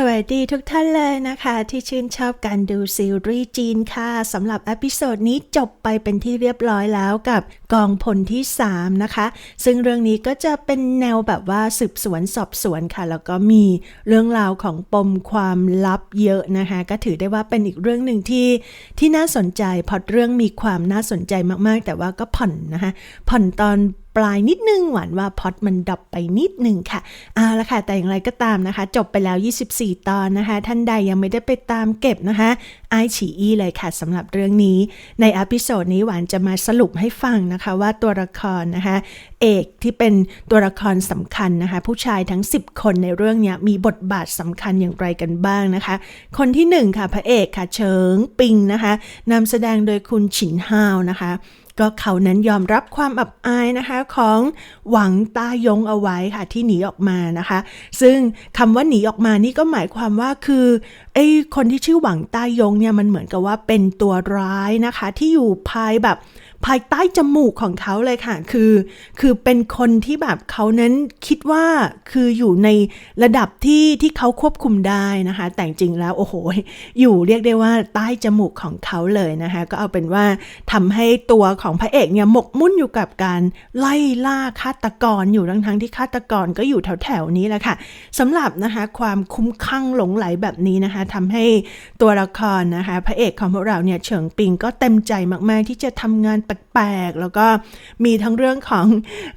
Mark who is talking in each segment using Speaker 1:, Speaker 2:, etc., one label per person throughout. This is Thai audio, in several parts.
Speaker 1: สวัสดีทุกท่านเลยนะคะ ที่ชื่นชอบการดูซีรีส์จีนค่ะสำหรับอพิโซดนี้จบไปเป็นที่เรียบร้อยแล้วกับกองพลที่ 3 นะคะ ซึ่งเรื่องนี้ก็จะเป็นแนวแบบว่าสืบสวนสอบสวนค่ะ แล้วก็มีเรื่องราวของปมความลับเยอะนะคะ ก็ถือได้ว่าเป็นอีกเรื่องหนึ่งที่ที่น่าสนใจพอดเรื่องมีความน่าสนใจมากๆ แต่ว่าก็ผ่อนนะคะผ่อนตอน ปลายนิดนึงหวานว่าพอดมันดับไปนิดนึงค่ะเอาละค่ะ แต่อย่างไรก็ตามนะคะ จบไปแล้ว 24 ตอนนะคะ ท่านใดยังไม่ได้ไปตามเก็บนะคะไอฉีอีเลยค่ะสำหรับเรื่องนี้ ในอพิโซดนี้หวานจะมาสรุปให้ฟังนะคะว่าตัวละครนะคะ เอกที่เป็นตัวละครสำคัญนะคะ ผู้ชายทั้ง 10 คนในเรื่องนี้มีบทบาทสำคัญอย่างไรกันบ้างนะคะ คนที่ 1 ค่ะพระเอกค่ะเฉิงปิงนะคะนำแสดงโดยคุณฉินฮาวนะคะ ก็เขานั้นยอมรับความอับอายนะคะของหวังตายงเอาไว้ค่ะที่หนีออกมานะคะ ซึ่งคำว่าหนีออกมานี่ก็หมายความว่าคือไอ้คนที่ชื่อหวังตายงเนี่ยมันเหมือนกับว่าเป็นตัวร้ายนะคะ ที่อยู่ภายแบบ ภายใต้จมูกของเขาเลยค่ะ คือ คือเป็นคนที่แบบเขานั้นคิดว่าคืออยู่ในระดับที่ที่เขาควบคุมได้นะคะ แต่จริงแล้วโอ้โห อยู่เรียกได้ว่าใต้จมูกของเขาเลยนะคะ ก็เอาเป็นว่าทำให้ตัวของพระเอกเนี่ยหมกมุ่นอยู่กับการไล่ล่าฆาตกรอยู่ทั้งทั้งที่ฆาตกรก็อยู่แถวๆนี้แหละค่ะสำหรับนะคะความคุ้มข้างหลงไหลแบบนี้นะคะทำให้ตัวละครนะคะ พระเอกของพวกเราเนี่ยเฉิงปิงก็เต็มใจมากๆที่จะทำงานแปลกๆ แล้วก็มีทั้งเรื่องของ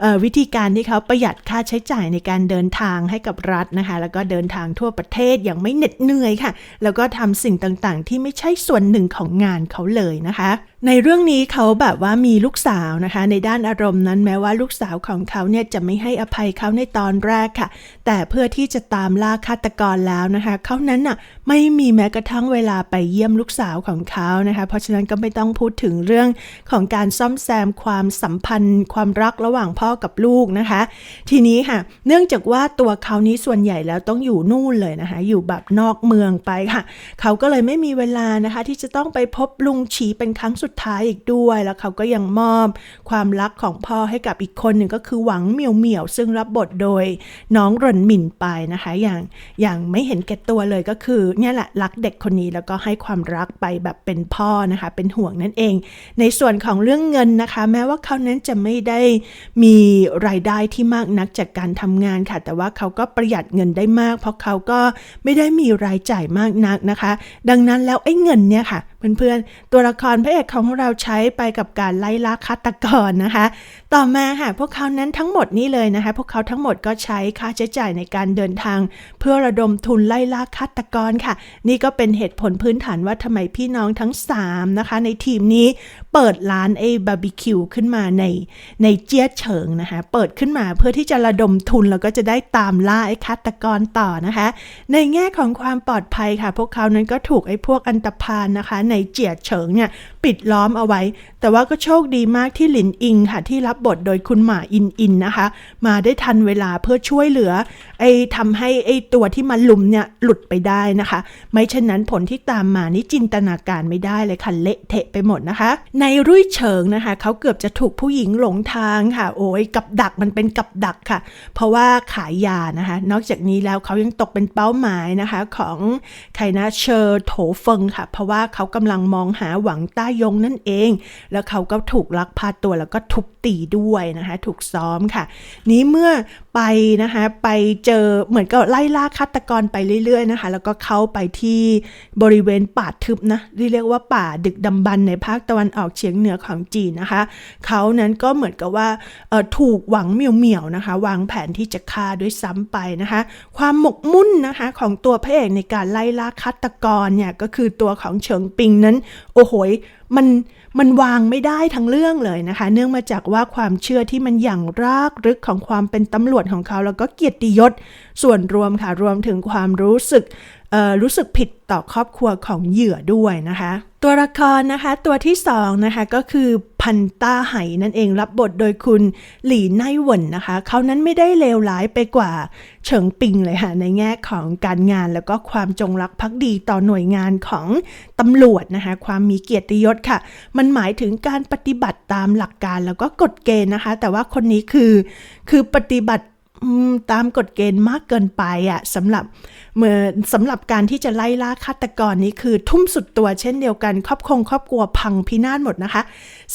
Speaker 1: ออวิธีการที่เขาประหยัดค่าใช้จ่ายในการเดินทางให้กับรัฐนะคะ แล้วก็เดินทางทั่วประเทศอย่างไม่เหน็ดเหนื่อยค่ะ แล้วก็ทำสิ่งต่างๆ ที่ไม่ใช่ส่วนหนึ่งของงานเขาเลยนะคะ ในเรื่องนี้เขาแบบว่ามีลูกสาวนะคะ ในด้านอารมณ์นั้นแม้ว่าลูกสาวของเขาเนี่ยจะไม่ให้อภัยเขาในตอนแรกค่ะ แต่เพื่อที่จะตามล่าฆาตกรแล้วนะคะเขานั้นน่ะไม่มีแม้กระทั่งเวลาไปเยี่ยมลูกสาวของเขานะคะ เพราะฉะนั้นก็ไม่ต้องพูดถึงเรื่องของการซ่อมแซมความสัมพันธ์ ความรักระหว่างพ่อกับลูกนะคะ ทีนี้ค่ะ เนื่องจากว่าตัวเขานี้ส่วนใหญ่แล้วต้องอยู่นู่นเลยนะคะ อยู่แบบนอกเมืองไปค่ะ เขาก็เลยไม่มีเวลานะคะ ที่จะต้องไปพบลุงฉีเป็นครั้งสุดท้ายอีกด้วย แล้วเขาก็ยังมอบความรักของพ่อให้กับอีกคนหนึ่งก็คือหวังเหมียวเหมียวซึ่งรับบทโดยน้องรนหมิ่นไปนะคะ อย่างอย่างไม่เห็นแก่ตัวเลยก็คือเนี่ยแหละรักเด็กคนนี้แล้วก็ให้ความรักไปแบบเป็นพ่อนะคะ เป็นห่วงนั่นเอง ในส่วนของเรื่องเงินนะคะ แม้ว่าเขานั้นจะไม่ได้มีรายได้ที่มากนักจากการทำงานค่ะ แต่ว่าเขาก็ประหยัดเงินได้มาก เพราะเขาก็ไม่ได้มีรายจ่ายมากนักนะคะ ดังนั้นแล้วไอ้เงินเนี่ยค่ะ เพื่อนๆ ตัวละครพระเอกของเราใช้ไปกับการไล่ล่าฆาตกรนะคะ ต่อมาค่ะพวกเขานั้นทั้งหมดนี้เลยนะคะ พวกเขาทั้งหมดก็ใช้ค่าใช้จ่ายในการเดินทาง เพื่อระดมทุนไล่ล่าฆาตกรค่ะ นี่ก็เป็นเหตุผลพื้นฐานว่าทำไมพี่น้องทั้ง 3 นะคะ ในทีมนี้เปิดร้านไอ้บาร์บีคิวขึ้นมาในในเจี้ยเฉิงนะคะ เปิดขึ้นมาเพื่อที่จะระดมทุนแล้วก็จะได้ตามล่าไอ้ฆาตกรต่อนะคะ ในแง่ของความปลอดภัยค่ะ พวกเขานั้นก็ถูกไอ้พวกอันตพานนะคะในเจียเฉิงเนี่ยปิดล้อมเอาไว้ แต่ว่าก็โชคดีมากที่หลินอิงค่ะที่รับบทโดยคุณหมาอินอินนะคะ มาได้ทันเวลาเพื่อช่วยเหลือไอ้ทำให้ไอ้ตัวที่มาลุมเนี่ยหลุดไปได้นะคะ ไม่เช่นนั้นผลที่ตามมานี่จินตนาการไม่ได้เลยค่ะเละเทะไปหมดนะคะ ในรุ่ยเฉิงนะคะเขาเกือบจะถูกผู้หญิงหลงทางค่ะ โอ้ยกับดักมันเป็นกับดักค่ะ เพราะว่าขายยานะคะ นอกจากนี้แล้วเขายังตกเป็นเป้าหมายนะคะของใครนะเชอร์โถเฟิงค่ะ เพราะว่าเขากำลังมองหาหวังใต้ายงนั่นเอง แล้วเขาก็ถูกลักพาตัวแล้วก็ทุบตีด้วยนะคะถูกซ้อมค่ะ นี้เมื่อไปนะคะไปเจอเหมือนกับไล่ล่าฆาตกรไปเรื่อยๆนะคะ แล้วก็เข้าไปที่บริเวณป่าทึบนะที่เรียกว่าป่าดึกดำบรรพ์ในภาคตะวันออกเฉียงเหนือของจีนนะคะ เขานั้นก็เหมือนกับว่าถูกหวังเหมี่ยวๆนะคะ วางแผนที่จะฆ่าด้วยซ้ำไปนะคะ ความหมกมุ่นนะคะของตัวพระเอกในการไล่ล่าฆาตกรเนี่ยก็คือตัวของเฉิงปิงนั้น โอ้โห มันมันวางไม่ได้ทั้งเรื่องเลยนะคะ เนื่องมาจากว่าความเชื่อที่มันอย่างรากลึกของความเป็นตำรวจของเขา แล้วก็เกียรติยศส่วนรวมค่ะ รวมถึงความรู้สึกรู้สึกผิดต่อครอบครัวของเหยื่อด้วยนะคะ ตัวละครนะคะตัวที่สองนะคะก็คือพันต้าไหนั่นเองรับบทโดยคุณหลี่ไนหวนนะคะเขานั้นไม่ได้เลวร้ายไปกว่าเฉิงปิงเลยค่ะในแง่ของการงานแล้วก็ความจงรักภักดีต่อหน่วยงานของตำรวจนะคะความมีเกียรติยศค่ะ มันหมายถึงการปฏิบัติตามหลักการแล้วก็กฎเกณฑ์นะคะ แต่ว่าคนนี้คือคือปฏิบัติ ตามกฎเกณฑ์มากเกินไปอะสำหรับเมื่อสำหรับการที่จะไล่ล่าฆาตกรนี้คือทุ่มสุดตัวเช่นเดียวกันครอบครองครอบครัวพังพินาศหมดนะคะ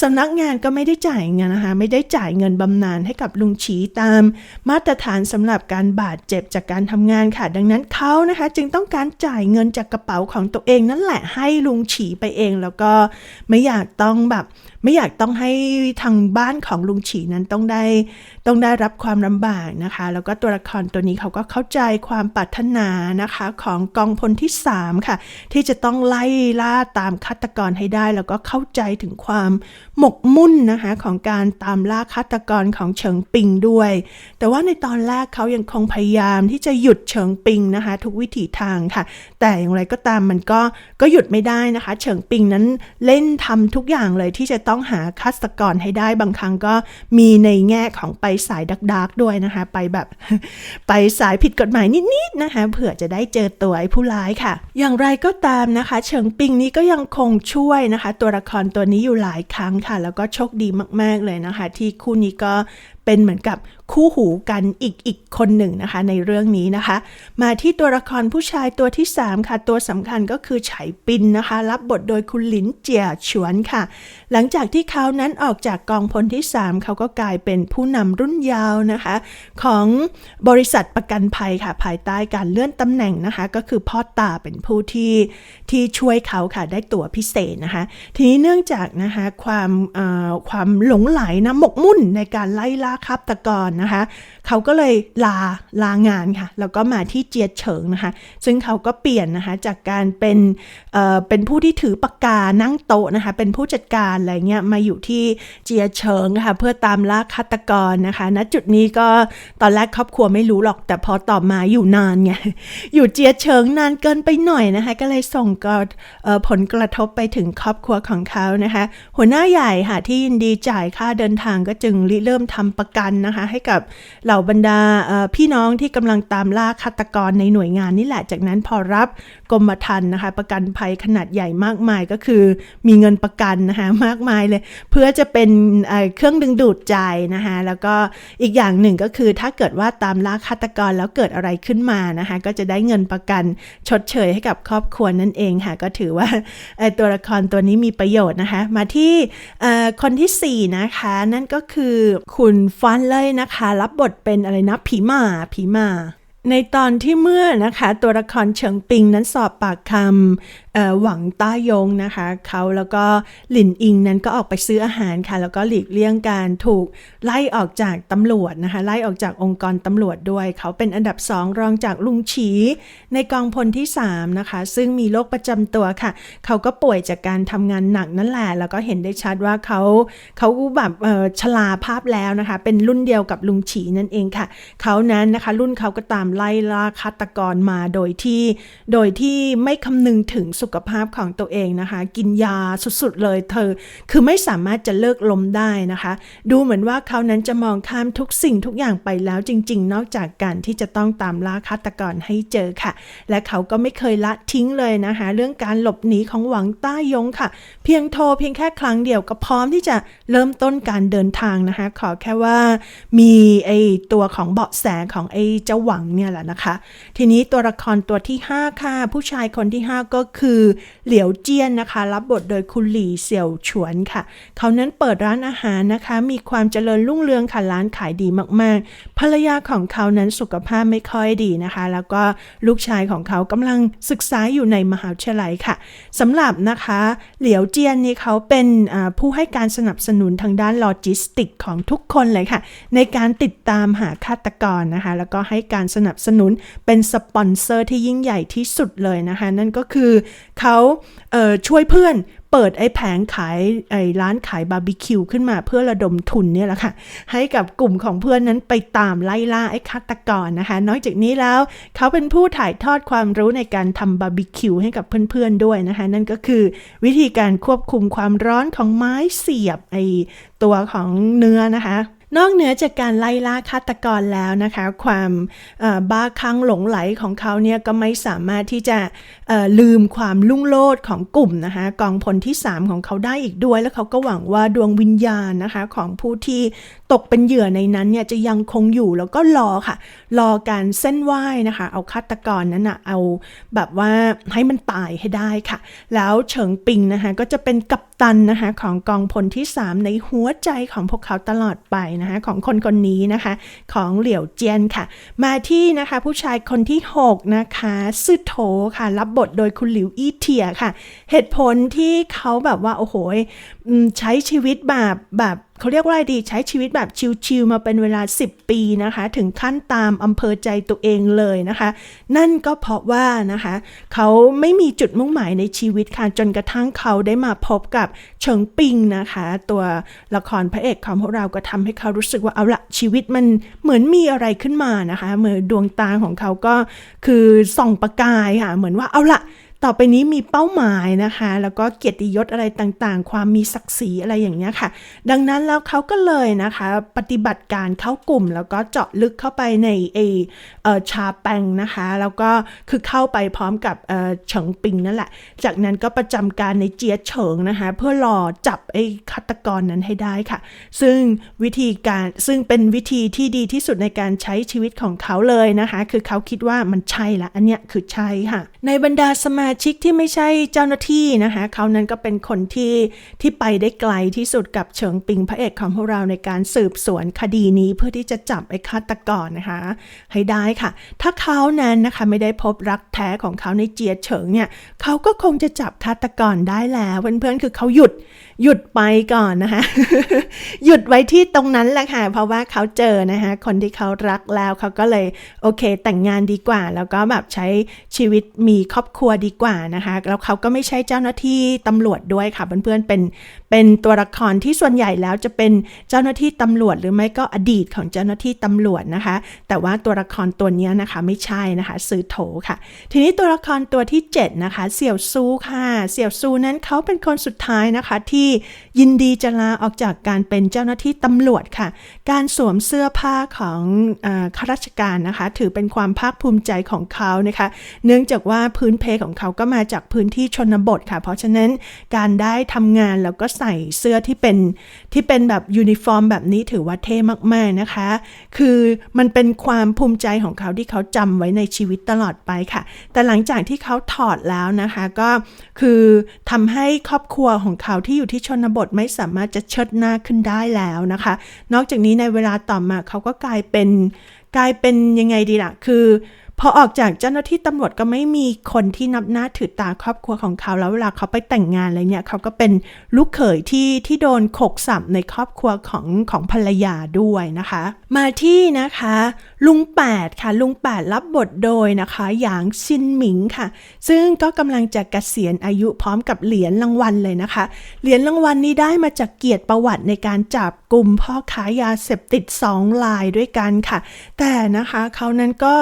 Speaker 1: สำนักงานก็ไม่ได้จ่ายเงินนะคะไม่ได้จ่ายเงินบำนาญให้กับลุงฉีตาม มาตรฐานสำหรับการบาดเจ็บจากการทำงานค่ะ ดังนั้นเขานะคะ จึงต้องการจ่ายเงินจากกระเป๋าของตัวเองนั่นแหละให้ลุงฉีไปเองแล้วก็ไม่อยากต้องแบบ ไม่อยากต้องให้ทางบ้านของลุงฉีนั้นต้องได้ต้องได้รับความลำบากนะคะ แล้วก็ตัวละครตัวนี้เขาก็เข้าใจความปรารถนานะคะของกองพลที่ 3 ค่ะ ที่จะต้องไล่ล่าตามฆาตกรให้ได้ แล้วก็เข้าใจถึงความหมกมุ่นนะคะของการตามล่าฆาตกรของเฉิงปิงด้วย แต่ว่าในตอนแรกเขายังคงพยายามที่จะหยุดเฉิงปิงนะคะ ทุกวิถีทางค่ะแต่อย่างไรก็ตามมันก็ก็หยุดไม่ได้นะคะ เฉิงปิงนั้นเล่นทำทุกอย่างเลยที่จะต้องหาฆาตกรให้ได้บางครั้งก็มีในแง่ของไปสายดักดักๆด้วยนะคะ ไปแบบไปสายผิดกฎหมายนิดๆนะคะ เผื่อจะได้เจอตัวไอ้ผู้ร้ายค่ะ อย่างไรก็ตามนะคะ เฉิงปิงนี้ก็ยังคงช่วยนะคะ ตัวละครตัวนี้อยู่หลายครั้งค่ะ แล้วก็โชคดีมาก ๆเลยนะคะ ที่คู่นี้ก็เป็นเหมือนกับ คู่หูกันอีกอีกคนหนึ่งนะคะในเรื่องนี้นะคะ มาที่ตัวละครผู้ชายตัวที่ 3 ค่ะ ตัวสำคัญก็คือไฉปินนะคะ รับบทโดยคุณหลินเจียฉวนค่ะ หลังจากที่เขานั้นออกจากกองพลที่ 3 เขาก็กลายเป็นผู้นำรุ่นยาวนะคะ ของบริษัทประกันภัยค่ะ ภายใต้การเลื่อนตำแหน่งนะคะ ก็คือพ่อตาเป็นผู้ที่ที่ช่วยเขาค่ะได้ตั๋วพิเศษนะคะ ทีนี้เนื่องจากนะคะความความหลงไหลนะหมกมุ่นในการไล่ล่าฆาตกรนะคะเขาก็เลยลาลางานค่ะ แล้วก็มาที่เจียเฉิงนะคะ ซึ่งเขาก็เปลี่ยนนะคะจากการเป็นเอ่อเป็นผู้ที่ถือปากกานั่งโต๊ะนะคะ เป็นผู้จัดการอะไรเงี้ยมาอยู่ที่เจียเฉิงค่ะ เพื่อตามล่าฆาตกรนะคะณจุดนี้ก็ตอนแรกครอบครัวไม่รู้หรอก แต่พอต่อมาอยู่นานไงอยู่เจียเฉิงนานเกินไปหน่อยนะคะ ก็เลยส่งกเอ่อผลกระทบไปถึงครอบครัวของเขานะคะ หัวหน้าใหญ่ค่ะที่ยินดีจ่ายค่าเดินทางก็จึงริเริ่มทำประกันนะคะให้กับเหล่าบรรดาพี่น้องที่กำลังตามล่าฆาตกรในหน่วยงานนี่แหละ จากนั้นพอรับกรมธรรม์นะคะ ประกันภัยขนาดใหญ่มากมายก็คือมีเงินประกันนะคะมากมายเลย เพื่อจะเป็นเครื่องดึงดูดใจนะคะแล้วก็อีกอย่างหนึ่งก็คือถ้าเกิดว่าตามล่าฆาตกรแล้วเกิดอะไรขึ้นมานะคะก็จะได้เงินประกันชดเชยให้กับครอบครัวนั่นเองค่ะก็ถือว่าตัวละครตัวนี้มีประโยชน์นะคะ มาที่คนที่4นะคะนั่นก็คือคุณฟันเลยนะคะรับบทเป็นอะไรนะ ผีหมาผีหมา ในตอนที่เมื่อนะคะตัวละครเฉิงปิงนั้นสอบปากคำหวังต้ายงนะคะเขาแล้วก็หลินอิงนั้นก็ออกไปซื้ออาหารค่ะ แล้วก็หลีกเลี่ยงการถูกไล่ออกจากตำรวจนะคะ ไล่ออกจากองค์กรตำรวจด้วย เขาเป็นอันดับสองรองจากลุงฉี ในกองพลที่ 3 นะคะ ซึ่งมีโรคประจำตัวค่ะ เขาก็ป่วยจากการทำงานหนักนั่นแหละ แล้วก็เห็นได้ชัดว่าเขาเขาแบบชราภาพแล้วนะคะ เป็นรุ่นเดียวกับลุงฉีนั่นเองค่ะ เขานั้นนะคะ รุ่นเขาก็ตามไล่ล่าฆาตกรมาโดยที่ โดยที่ไม่คำนึงถึงสุขภาพของตัวเองนะคะ กินยาสุดๆเลยเธอ คือไม่สามารถจะเลิกลมได้นะคะ ดูเหมือนว่าเขานั้นจะมองข้ามทุกสิ่งทุกอย่างไปแล้วจริง ๆ นอกจากการที่จะต้องตามล่าฆาตกรให้เจอค่ะ และเขาก็ไม่เคยละทิ้งเลยนะคะ เรื่องการหลบหนีของหวังต้ายงค่ะ เพียงโทรเพียงแค่ครั้งเดียวก็พร้อมที่จะเริ่มต้นการเดินทางนะคะ ขอแค่ว่ามีไอตัวของเบาะแสของไอเจ้าหวังเนี่ยแหละนะคะ ทีนี้ตัวละครตัวที่ 5 ค่ะ ผู้ชายคนที่ 5 ก็คือเหลียวเจี้ยนนะคะ รับบทโดยคุณหลี่เสี่ยวฉวนค่ะ เขานั้นเปิดร้านอาหารนะคะ มีความเจริญรุ่งเรืองค่ะร้านขายดีมากๆ ภรรยาของเขานั้นสุขภาพไม่ค่อยดีนะคะ แล้วก็ลูกชายของเขากำลังศึกษาอยู่ในมหาวิทยาลัยค่ะสำหรับนะคะเหลียวเจี้ยนนี่เขาเป็นผู้ให้การสนับสนุนทางด้านโลจิสติกของทุกคนเลยค่ะ ในการติดตามหาฆาตกรนะคะ แล้วก็ให้การสนับสนุนเป็นสปอนเซอร์ที่ยิ่งใหญ่ที่สุดเลยนะคะ นั่นก็คือเขาเช่วยเพื่อนเปิดไอ้แผงขายไอ้ร้านขายบาร์บีคิวขึ้นมาเพื่อระดมทุนเนี่ยแหละค่ะ ให้กับกลุ่มของเพื่อนนั้นไปตามไล่ล่าไอ้ฆาตกรนะคะ นอกจากนี้แล้วเขาเป็นผู้ถ่ายทอดความรู้ในการทำบาร์บีคิวให้กับเพื่อนๆด้วยนะคะ นั่นก็คือวิธีการควบคุมความร้อนของไม้เสียบไอ้ตัวของเนื้อนะคะ นอกเหนือจากการไล่ล่าฆาตกรแล้วนะคะ ความบ้าคลั่งหลงไหลของเขาเนี่ยก็ไม่สามารถที่จะลืมความลุ่งโลดของกลุ่มนะคะกองพลที่ 3 ของเขาได้อีกด้วย แล้วเขาก็หวังว่าดวงวิญญาณนะคะของผู้ที่ตกเป็นเหยื่อในนั้นเนี่ยจะยังคงอยู่แล้วก็รอค่ะ รอการเส้นไหว้นะคะ เอาฆาตกรนั้นนะเอาแบบว่าให้มันตายให้ได้ค่ะ แล้วเฉิงปิงนะคะก็จะเป็นกัปตันนะคะของกองพลที่ 3 ในหัวใจของพวกเขาตลอดไปนะคะของคนคนนี้นะคะ ของเหลี่ยวเจียนค่ะ มาที่นะคะผู้ชายคนที่ 6 นะคะซื่อโถค่ะ รับบทโดยคุณหลิวอี้เทียค่ะ เหตุผลที่เขาแบบว่า โอ้โหใช้ชีวิตแบบแบบ เขาเรียกว่าอะไรดีใช้ชีวิตแบบชิลๆมาเป็นเวลา 10 ปีนะคะ ถึงขั้นตามอำเภอใจตัวเองเลยนะคะ นั่นก็เพราะว่านะคะ เขาไม่มีจุดมุ่งหมายในชีวิตค่ะ จนกระทั่งเขาได้มาพบกับเฉิงปิงนะคะ ตัวละครพระเอกของพวกเราก็ทำให้เขารู้สึกว่าเอาละชีวิตมันเหมือนมีอะไรขึ้นมานะคะเหมือนดวงตาของเขาก็คือส่องประกายค่ะเหมือนว่าเอาละ ต่อไปนี้มีเป้าหมายนะคะ แล้วก็เกียรติยศอะไรต่างๆ ความมีศักดิ์ศรีอะไรอย่างเงี้ยค่ะ ดังนั้นแล้วเขาก็เลยนะคะ ปฏิบัติการเข้ากลุ่ม แล้วก็เจาะลึกเข้าไปในเอเอชาแปงนะคะ แล้วก็คือเข้าไปพร้อมกับเอเฉิงปิงนั่นแหละ จากนั้นก็ประจำการในเจียเฉิงนะคะ เพื่อรอจับไอ้ฆาตกรนั้นให้ได้ค่ะ ซึ่งวิธีการซึ่งเป็นวิธีที่ดีที่สุดในการใช้ชีวิตของเขาเลยนะคะ คือเขาคิดว่ามันใช่ละอันเนี้ยคือใช่ค่ะ ในบรรดาสมาาชิกที่ไม่ใช่เจ้าหน้าที่นะคะเขานั้นก็เป็นคนที่ที่ไปได้ไกลที่สุดกับเฉิงปิงพระเอกของพวกเราในการสืบสวนคดีนี้เพื่อที่จะจับไอ้ฆาตกรนะคะ ให้ได้ค่ะ ถ้าเขานั้นนะคะไม่ได้พบรักแท้ของเขาในเจียเฉิงเนี่ยเขาก็คงจะจับฆาตกรได้แล้วเพื่อนๆคือเขาหยุด หยุดไปก่อนนะคะ หยุดไว้ที่ตรงนั้นแหละค่ะ เพราะว่าเขาเจอนะคะ คนที่เขารักแล้วเขาก็เลยโอเค แต่งงานดีกว่า แล้วก็แบบใช้ชีวิตมีครอบครัวดีกว่านะคะ แล้วเขาก็ไม่ใช่เจ้าหน้าที่ตำรวจด้วยค่ะ เพื่อนๆ เป็นเป็นตัวละครที่ส่วนใหญ่แล้วจะเป็นเจ้าหน้าที่ตำรวจ หรือไม่ก็อดีตของเจ้าหน้าที่ตำรวจนะคะ แต่ว่าตัวละครตัวนี้นะคะไม่ใช่นะคะซื้อโถค่ะ ทีนี้ตัวละครตัวที่ 7 นะคะ เสี่ยวซูค่ะ เสี่ยวซูนั้นเขาเป็นคนสุดท้ายนะคะที่ยินดีจะลาออกจากการเป็นเจ้าหน้าที่ตำรวจค่ะ การสวมเสื้อผ้าของอข้าราชการนะคะ ถือเป็นความภาคภูมิใจของเขานะคะ เนื่องจากว่าพื้นเพของเขาก็มาจากพื้นที่ชนบทค่ะ เพราะฉะนั้นการได้ทำงานแล้วก็ใส่เสื้อที่เป็นที่เป็นแบบยูนิฟอร์ม แบบนี้ถือว่าเท่มากๆนะคะ คือมันเป็นความภูมิใจของเขาที่เขาจำไว้ในชีวิตตลอดไปค่ะ แต่หลังจากที่เขาถอดแล้วนะคะก็คือทำให้ครอบครัวของเขาที่อยู่ที่ชนบทไม่สามารถจะเชิดหน้าขึ้นได้แล้วนะคะ นอกจากนี้ในเวลาต่อมาเขาก็กลายเป็นกลายเป็นยังไงดีล่ะ คือ พอออกจากเจ้าหน้าที่ตำรวจก็ไม่มีคนที่นับหน้าถือตาครอบครัวของเขาแล้วเวลาเขาไปแต่งงานอะไรเนี่ยเขาก็เป็นลูกเขยที่ที่โดนขกสับในครอบครัวของของภรรยาด้วยนะคะ มาที่นะคะ ลุงแปดค่ะ ลุงแปดรับบทโดยนะคะหยางซินหมิงค่ะ ซึ่งก็กำลังจะเกษียณอายุพร้อมกับเหรียญรางวัลเลยนะคะ เหรียญรางวัลนี้ได้มาจากเกียรติประวัติในการจับกลุ่มพ่อค้ายาเสพติดสองรายด้วยกันค่ะ แต่นะคะเขานั้นก็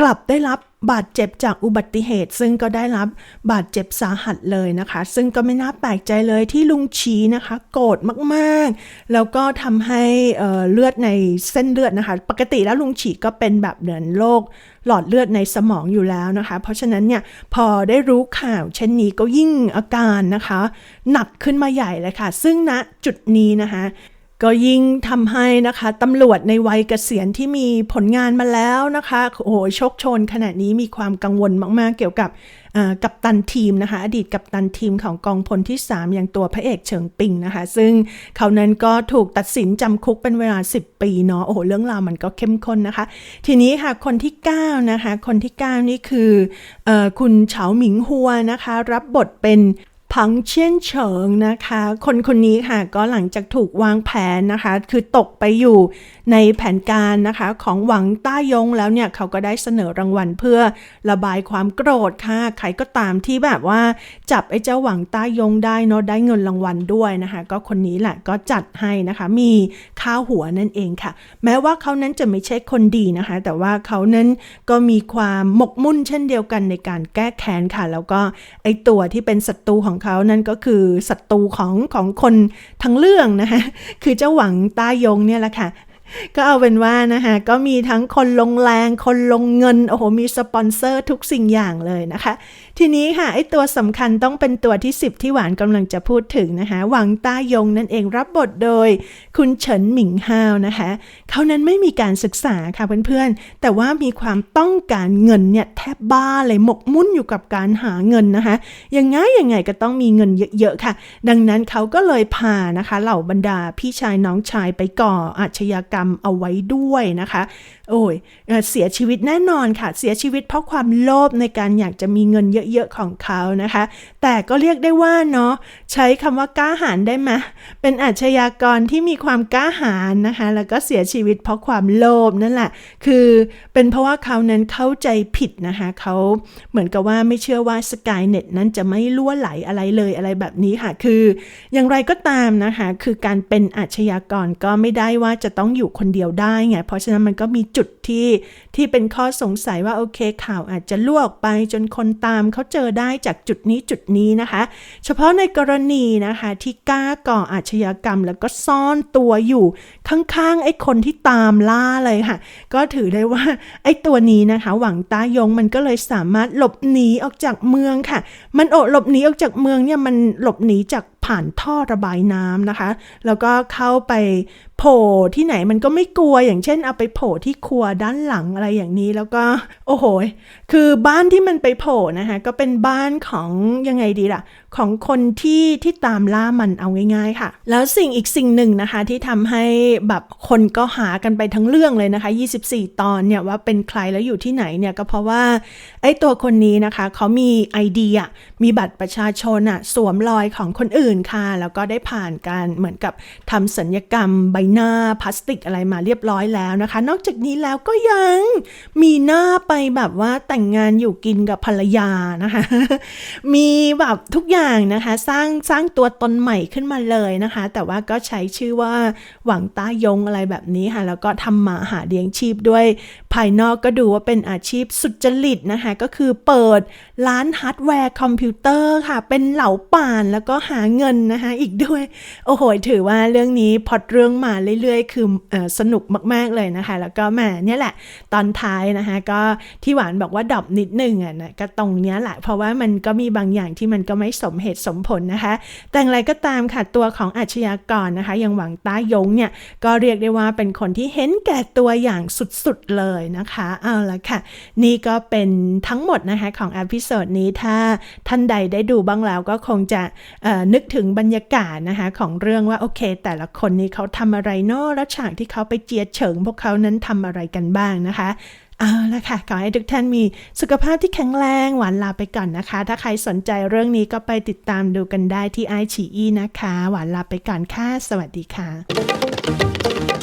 Speaker 1: กลับได้รับบาดเจ็บจากอุบัติเหตุ ซึ่งก็ได้รับบาดเจ็บสาหัสเลยนะคะ ซึ่งก็ไม่น่าแปลกใจเลยที่ลุงชีนะคะ โกรธมากๆ แล้วก็ทำให้เเลือดในเส้นเลือดนะคะ ปกติแล้วลุงฉีก็เป็นแบบเหมือนโรคหลอดเลือดในสมองอยู่แล้วนะคะ เพราะฉะนั้นเนี่ยพอได้รู้ข่าวเช่นนี้ก็ยิ่งอาการนะคะ หนักขึ้นมาใหญ่เลยค่ะ ซึ่งณจุดนี้นะคะ ก็ยิ่งทำให้นะคะตำรวจในวัยเกษียณที่มีผลงานมาแล้วนะคะโอ้โหชคชนขณะนี้มีความกังวลมาก ๆ เกี่ยวกับกัปตันทีมนะคะ อดีตกัปตันทีมของกองพลที่ 3 อย่างตัวพระเอกเฉิงปิงนะคะ ซึ่งเขานั้นก็ถูกตัดสินจำคุกเป็นเวลา 10 ปีเนาะโอ้โหเรื่องราวมันก็เข้มข้นนะคะ ทีนี้ค่ะคนที่ 9 นะคะ คนที่ 9 นี่คือออคุณเฉาหมิงฮัวนะคะ รับบทเป็น ผังเชียนเฉิงนะคะ คนคนนี้ค่ะก็หลังจากถูกวางแผนนะคะ คือตกไปอยู่ในแผนการนะคะของหวังต้ายงแล้วเนี่ย เขาก็ได้เสนอรางวัลเพื่อระบายความโกรธค่ะ ใครก็ตามที่แบบว่า จับไอ้เจ้าหวังต้ายงได้เนาะได้เงินรางวัลด้วยนะคะ ก็คนนี้แหละก็จัดให้นะคะ มีข้าวหัวนั่นเองค่ะ แม้ว่าเขานั้นจะไม่ใช่คนดีนะคะ แต่ว่าเขานั้นก็มีความหมกมุ่นเช่นเดียวกันในการแก้แค้นค่ะ แล้วก็ไอ้ตัวที่เป็นศัตรูของของเขานั่นก็คือศัตรูของของคนทั้งเรื่องนะคะคือเจ้าหวังต้ายงเนี่ยแหละค่ะก็เอาเป็นว่านะคะก็มีทั้งคนลงแรง คนลงเงิน โอ้โห มีสปอนเซอร์ทุกสิ่งอย่างเลยนะคะ ทีนี้ค่ะไอตัวสำคัญต้องเป็นตัวที่ 10 ที่หวานกำลังจะพูดถึงนะคะ หวังต้ายงนั่นเองรับบทโดย คุณเฉินหมิงฮาวนะคะเขานั้นไม่มีการศึกษาค่ะเพื่อนๆ แต่ว่ามีความต้องการเงินเนี่ยแทบบ้าเลยหมกมุ่นอยู่กับการหาเงินนะคะ ยังไงยังไงก็ต้องมีเงินเยอะๆค่ะ ดังนั้นเขาก็เลยพานะคะ เหล่าบรรดาพี่ชายน้องชายไปก่ออาชญากรรมเอาไว้ด้วยนะคะ โอ้ยเอ่อเสียชีวิตแน่นอนค่ะ เสียชีวิตเพราะความโลภในการอยากจะมีเงินเยอะๆของเขานะคะ แต่ก็เรียกได้ว่าเนาะใช้คำว่ากล้าหาญได้ไหมเป็นอาชญากรที่มีความกล้าหาญนะคะ แล้วก็เสียชีวิตเพราะความโลภนั่นแหละ คือเป็นเพราะว่าเขานั้นเข้าใจผิดนะคะเขาเหมือนกับว่าไม่เชื่อว่าสกายเน็ตนั้นจะไม่ล่วไหลอะไรเลยอะไรแบบนี้ค่ะ คืออย่างไรก็ตามนะคะ คือการเป็นอาชญากรก็ไม่ได้ว่าจะต้องอยู่คนเดียวได้ไงเพราะฉะนั้นมันก็มีจุดที่ ที่เป็นข้อสงสัยว่าโอเคข่าวอาจจะลวกไปจนคนตามเขาเจอได้จากจุดนี้จุดนี้นะคะ เฉพาะในกรณีนะคะที่กล้าก่ออาชญากรรม แล้วก็ซ่อนตัวอยู่ข้างๆไอ้คนที่ตามล่าเลยค่ะ ก็ถือได้ว่าไอ้ตัวนี้นะคะ หวังตายงมันก็เลยสามารถหลบหนีออกจากเมืองค่ะ มันโอหลบหนีออกจากเมืองเนี่ยมันหลบหนีจาก ผ่านท่อระบายน้ำนะคะ แล้วก็เข้าไปโผล่ที่ไหนมันก็ไม่กลัวอย่างเช่น เอาไปโผล่ที่ครัวด้านหลังอะไรอย่างนี้แล้วก็ โอ้โหคือบ้านที่มันไปโผล่นะคะก็เป็นบ้านของยังไงดีล่ะ ของคนที่ที่ตามล่ามันเอาง่าย ๆ ค่ะ แล้วสิ่งอีกสิ่งหนึ่งนะคะที่ทำให้แบบคนก็หากันไปทั้งเรื่องเลยนะคะ 24 ตอนเนี่ยว่าเป็นใครแล้วอยู่ที่ไหนเนี่ยก็เพราะว่าไอ้ตัวคนนี้นะคะเขามีไอเดียมีบัตรประชาชนอะสวมรอยของคนอื่นค่ะแล้วก็ได้ผ่านการเหมือนกับทำสัญญกรรมใบหน้าพลาสติกอะไรมาเรียบร้อยแล้วนะคะ นอกจากนี้แล้วก็ยังมีหน้าไปแบบว่าแต่งงานอยู่กินกับภรรยานะคะ มีแบบทุกอย่างนะคะ สร้างสร้างตัวตนใหม่ขึ้นมาเลยนะคะ แต่ว่าก็ใช้ชื่อว่าหวังต้ายงอะไรแบบนี้ค่ะ แล้วก็ทำมาหาเลี้ยงชีพด้วย ภายนอกก็ดูว่าเป็นอาชีพสุจริตนะคะ ก็คือเปิดร้านฮาร์ดแวร์คอมพิวเตอร์ค่ะ เป็นเหล่าป่านแล้วก็หาเงินนะคะอีกด้วย โอ้โห ถือว่าเรื่องนี้พอดเรื่องมาเรื่อยๆ คืออสนุกมาก ๆ เลยนะคะ แล้วก็แหมเนี่ยแหละ ตอนท้ายนะคะก็ที่หวานบอกว่าดรอปนิดนึงอะนะก็ตรงเนี้ยแหละ เพราะว่ามันก็มีบางอย่างที่มันก็ไม่สมเหตุสมผลนะคะ แต่อย่างไรก็ตามค่ะตัวของอาชญากรนะคะย่างหวังต้ายงเนี่ยก็เรียกได้ว่าเป็นคนที่เห็นแก่ตัวอย่างสุดๆเลยนะคะเอาละค่ะ นี่ก็เป็นทั้งหมดนะคะของอพิโซดนี้ถ้าท่านใดได้ดูบ้างแล้วก็คงจะนึกถึงบรรยากาศนะคะของเรื่องว่าโอเค แต่ละคนนี้เขาทำอะไรเนอะแล้วฉากที่เขาไปเจียเฉิง พวกเขานั้นทำอะไรกันบ้างนะคะเอาละค่ะ ขอให้ทุกท่านมีสุขภาพที่แข็งแรงหวานลาไปก่อนนะคะ ถ้าใครสนใจเรื่องนี้ก็ไปติดตามดูกันได้ที่ไอฉีอีนะคะ หวานลาไปก่อนค่ะ สวัสดีค่ะ